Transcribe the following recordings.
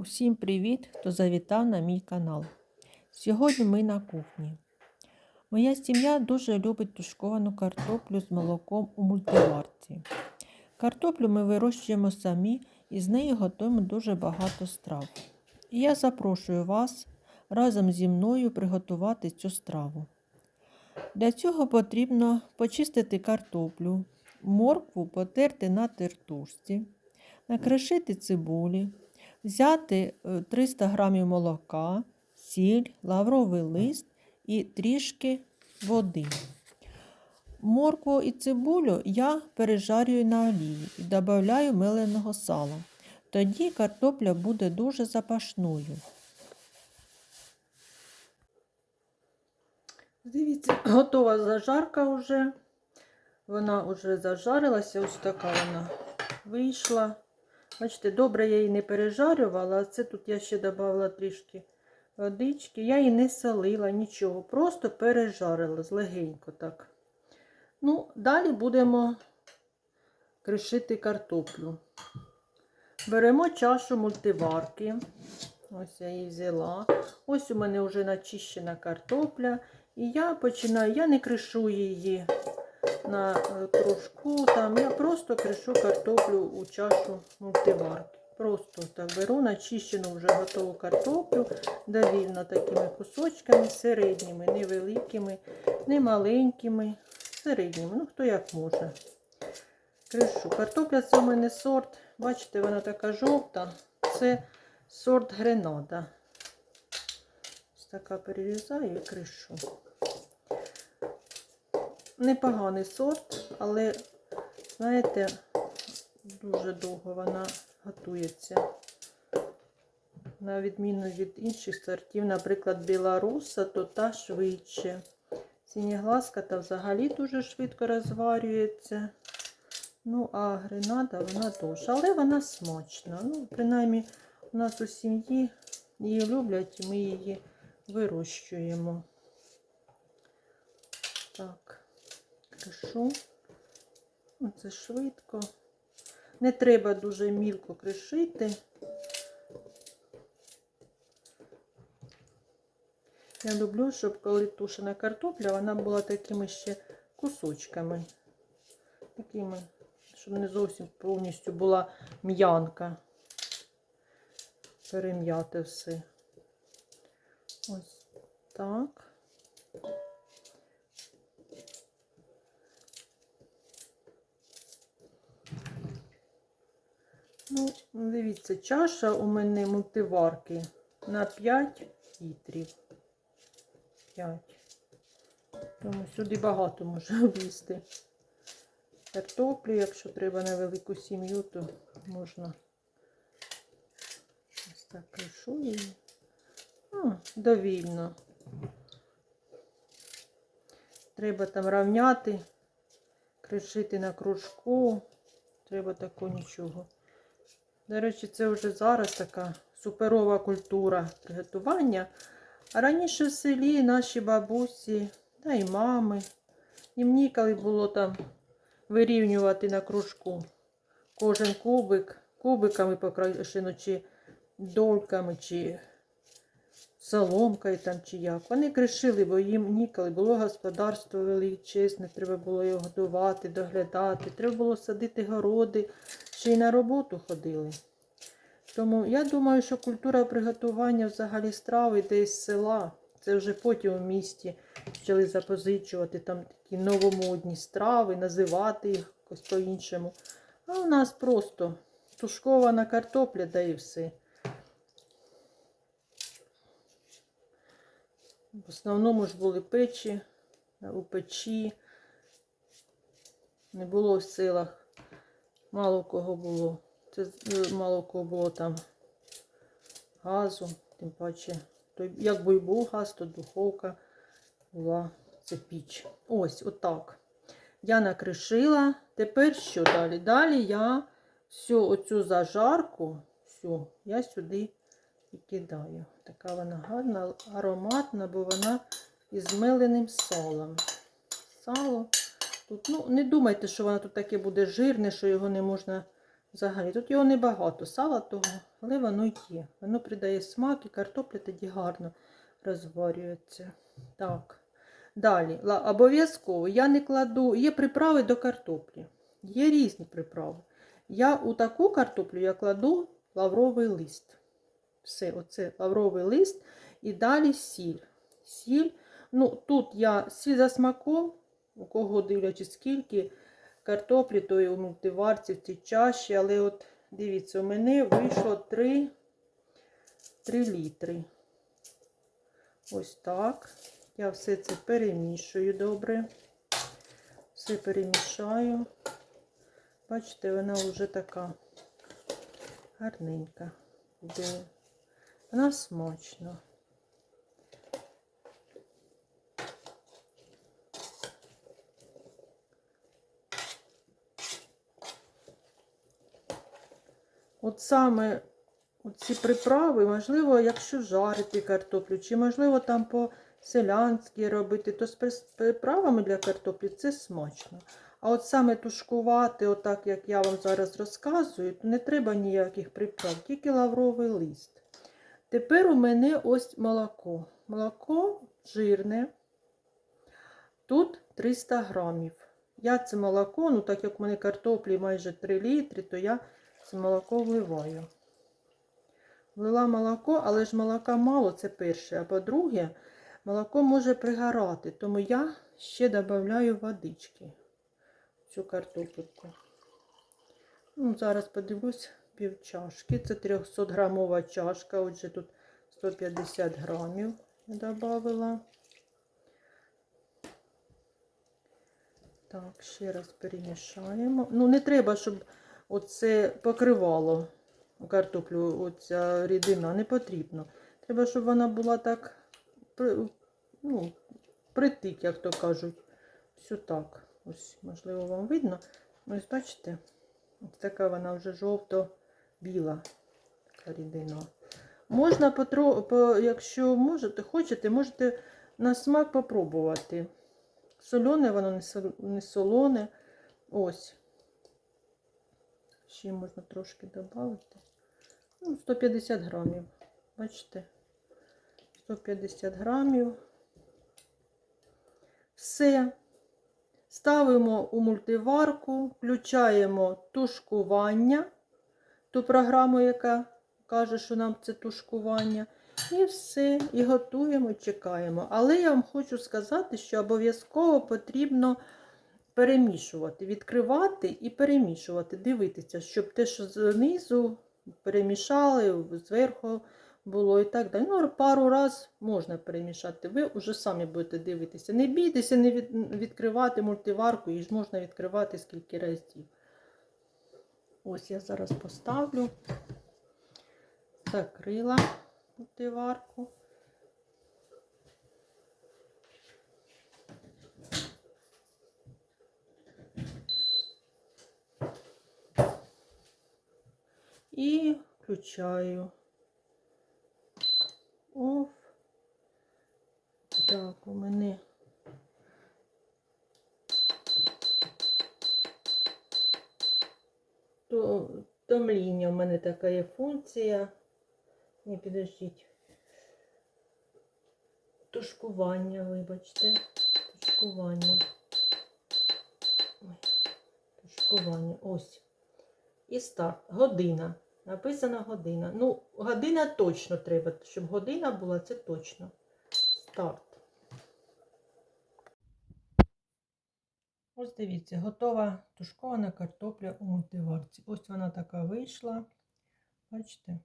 Усім привіт, хто завітав на мій канал. Сьогодні ми на кухні. Моя сім'я дуже любить тушковану картоплю з молоком у мультиварці. Картоплю ми вирощуємо самі і з нею готуємо дуже багато страв. І я запрошую вас разом зі мною приготувати цю страву. Для цього потрібно почистити картоплю, моркву потерти на тертушці, накришити цибулі, взяти е, 300 г молока, сіль, лавровий лист і трішки води. Моркву і цибулю я пережарюю на олії і додаю меленого сала. Тоді картопля буде дуже запашною. Дивіться, готова зажарка вже. Вона вже зажарилася, ось така вона вийшла. Бачите, добре я її не пережарювала, а це тут я ще додала трішки водички. Я її не солила, нічого, просто пережарила злегенько так. Ну, далі будемо кришити картоплю. Беремо чашу мультиварки. Ось я її взяла. Ось у мене вже начищена картопля. І я починаю, я не кришу її на е, кружку. Там, я просто кришу картоплю у чашу мультиварки. Просто так беру начищену вже готову картоплю, довільно такими кусочками, середніми, невеликими, не маленькими, середніми. Ну, хто як може. Кришу. Картопля це у мене сорт. Бачите, вона така жовта. Це сорт гренада. Ось така перерізаю і кришу. Непоганий сорт, але, знаєте, дуже довго вона готується. На відміну від інших сортів, наприклад, білоруса, то та швидше. Синєглазка та взагалі дуже швидко розварюється. Ну, а гренада вона довша, але вона смачна. Ну, принаймні, у нас у сім'ї її люблять, і ми її вирощуємо. Так, кришу. Оце швидко. Не треба дуже мілко кришити. Я люблю, щоб коли тушена картопля, вона була такими ще кусочками. Такими, щоб не зовсім повністю була м'янка. Перем'яти все. Ось так. Ну, дивіться, чаша у мене мультиварки на 5 літрів. 5. Тому сюди багато може влізти картоплі. Якщо треба на велику сім'ю, то можна ось так кришу її. Довільно. Треба там рівняти, кришити на кружку. Треба такого нічого. До речі, це вже зараз така суперова культура приготування. А раніше в селі наші бабусі, та й мами, їм ніколи було там вирівнювати на кружку. Кожен кубик, кубиками покрашено, чи дольками, чи соломкою там, чи як. Вони кришили, бо їм ніколи було господарство величезне, треба було його годувати, доглядати, треба було садити городи, ще й на роботу ходили. Тому я думаю, що культура приготування взагалі страви десь з села. Це вже потім у місті почали запозичувати там такі новомодні страви, називати їх якось по-іншому. А у нас просто тушкована картопля, да і все. В основному ж були печі, у печі. Не було в селах, мало кого було. Це е, мало кого було там газу, тим паче. То, якби й був газ, то духовка була це піч. Ось, отак. Я накришила. Тепер що далі? Далі я всю оцю зажарку, всю, я сюди і кидаю. Така вона гарна, ароматна, бо вона із меленим салом. Сало. Тут, ну, не думайте, що воно тут таке буде жирне, що його не можна Взагалі, тут його небагато, сала того, але воно є. Воно придає смак і картопля тоді гарно розварюється. Так. Далі, обов'язково я не кладу, є приправи до картоплі. Є різні приправи. Я у таку картоплю я кладу лавровий лист. Все, оце лавровий лист і далі сіль. Сіль. Ну, тут я сіль за смаком, у кого дивлячись, скільки картоплі, то і у мультиварці в цій чаші, але от дивіться, у мене вийшло 3, 3 літри. Ось так. Я все це перемішую добре. Все перемішаю. Бачите, вона вже така гарненька. Де вона смачна. От саме ці приправи, можливо, якщо жарити картоплю, чи можливо там по-селянськи робити, то з приправами для картоплі це смачно. А от саме тушкувати, отак як я вам зараз розказую, то не треба ніяких приправ, тільки лавровий лист. Тепер у мене ось молоко. Молоко жирне. Тут 300 грамів. Я це молоко, ну так як у мене картоплі майже 3 літри, то я це молоко вливаю. Влила молоко, але ж молока мало, це перше. А по-друге, молоко може пригорати, тому я ще додаю водички в цю картопельку. Ну, зараз подивлюсь пів. Це 300 грамова чашка, отже тут 150 грамів я додала. Так, ще раз перемішаємо. Ну, не треба, щоб оце покривало картоплю, оця рідина, не потрібно. Треба, щоб вона була так, ну, притик, як то кажуть. Все так. Ось, можливо, вам видно. Ось бачите, ось така вона вже жовто-біла така рідина. Можна, потро... по... якщо можете, хочете, можете на смак попробувати. Солене воно не солоне. Ось. Ще можна трошки додати. Ну, 150 грамів. Бачите? 150 грамів. Все. Ставимо у мультиварку, включаємо тушкування, ту програму, яка каже, що нам це тушкування. І все, і готуємо, чекаємо. Але я вам хочу сказати, що обов'язково потрібно перемішувати, відкривати і перемішувати, дивитися, щоб те, що знизу перемішали, зверху було і так далі. Ну, пару раз можна перемішати. Ви вже самі будете дивитися. Не бійтеся, не від, відкривати мультиварку, її ж можна відкривати скільки разів. Ось я зараз поставлю, закрила мультиварку. І включаю. Оф. Так, у мене. То, томління у мене така є функція. Не підождіть. Тушкування, вибачте. Тушкування. Тушкування. Ось. І старт. Година. Написана година. Ну, година точно треба, щоб година була, це точно. Старт. Ось дивіться, готова тушкована картопля у мультиварці. Ось вона така вийшла. Бачите?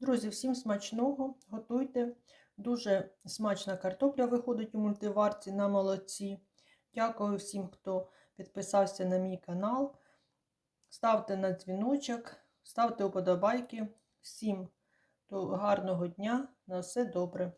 Друзі, всім смачного, готуйте. Дуже смачна картопля виходить у мультиварці на молоці. Дякую всім, хто підписався на мій канал. Ставте на дзвіночок, ставте вподобайки. Всім гарного дня, на все добре.